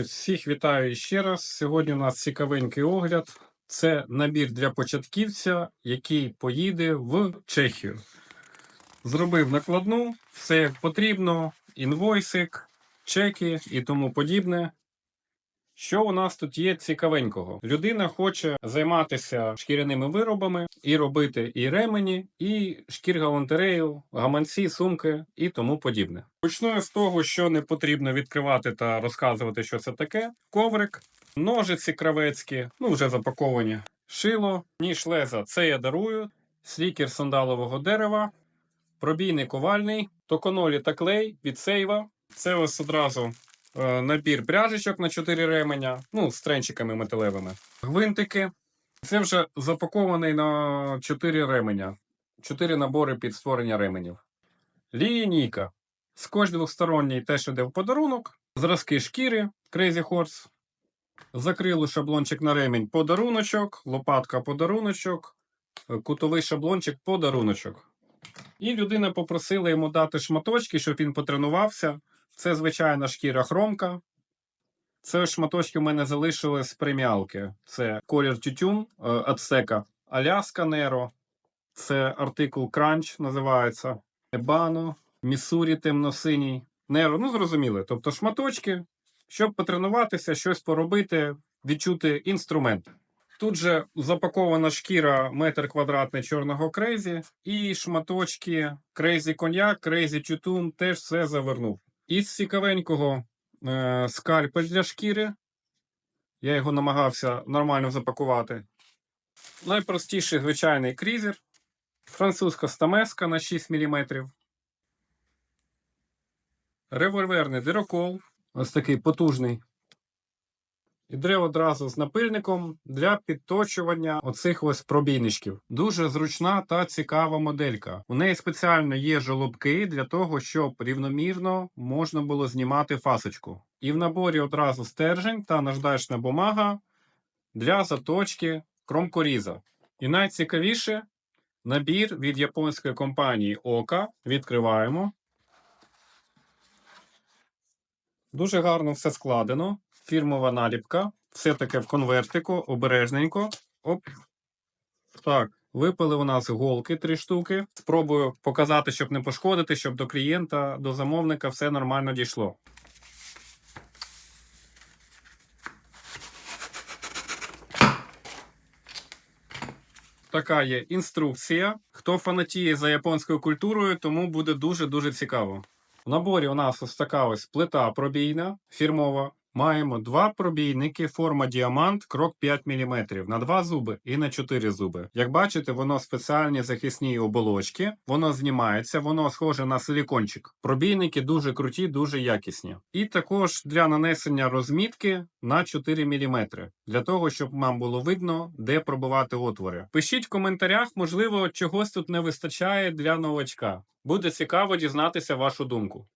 Всіх вітаю ще раз. Сьогодні у нас цікавенький огляд. Це набір для початківця, який поїде в Чехію. Зробив накладну, все як потрібно, інвойсик, чеки і тому подібне. Що у нас тут є цікавенького? Людина хоче займатися шкіряними виробами і робити і ремені, і шкіргалантерею, гаманці, сумки і тому подібне. Почну з того, що не потрібно відкривати та розказувати, що це таке. Коврик, ножиці кравецькі, ну вже запаковані. Шило, ніж леза, це я дарую, слікер сандалового дерева, пробійний ковальний, токонолі та клей від сейва. Це ось одразу набір пряжечок на 4 ременя, ну, з тренчиками металевими. Гвинтики. Це вже запакований на 4 ременя. 4 набори під створення ременів. Лінійка. Скотч двосторонній теж іде в подарунок. Зразки шкіри Crazy Horse. Закрили шаблончик на ремінь подаруночок, лопатка подаруночок, е, кутовий шаблончик подаруночок. І людина попросила йому дати шматочки, щоб він потренувався. Це звичайна шкіра хромка. Це шматочки в мене залишили з преміалки. Це колір тютюн е, Ацтека, Аляска Неро. Це артикул Кранч називається. Ебано, Міссурі темно-синій. Неро, ну зрозуміли. Тобто шматочки, щоб потренуватися, щось поробити, відчути інструмент. Тут же запакована шкіра метр квадратний чорного крейзі, і шматочки крейзі коньяк, крейзі тютун теж все завернув. Із цікавенького е, скальпель для шкіри. Я його намагався нормально запакувати. Найпростіший звичайний крізер. Французька стамеска на 6 мм. Револьверний дирокол. Ось такий потужний. Іде одразу з напильником для підточування оцих ось пробійничків. Дуже зручна та цікава моделька. У неї спеціально є жолобки для того, щоб рівномірно можна було знімати фасочку. І в наборі одразу стержень та наждачна бумага для заточки кромкоріза. І найцікавіше набір від японської компанії Ока. Відкриваємо. Дуже гарно все складено. Фірмова наліпка. Все таке в конвертику, обережненько. Оп. Так, випали у нас голки три штуки. Спробую показати, щоб не пошкодити, щоб до клієнта, до замовника все нормально дійшло. Така є інструкція. Хто фанатіє за японською культурою, тому буде дуже-дуже цікаво. В наборі у нас ось така ось плита пробійна, фірмова. Маємо два пробійники, форма діамант, крок 5 мм на два зуби і на 4 зуби. Як бачите, воно спеціальні захисні оболочки, воно знімається, воно схоже на силікончик. Пробійники дуже круті, дуже якісні. І також для нанесення розмітки на 4 мм, для того, щоб вам було видно, де пробивати отвори. Пишіть в коментарях, можливо, чогось тут не вистачає для новачка. Буде цікаво дізнатися вашу думку.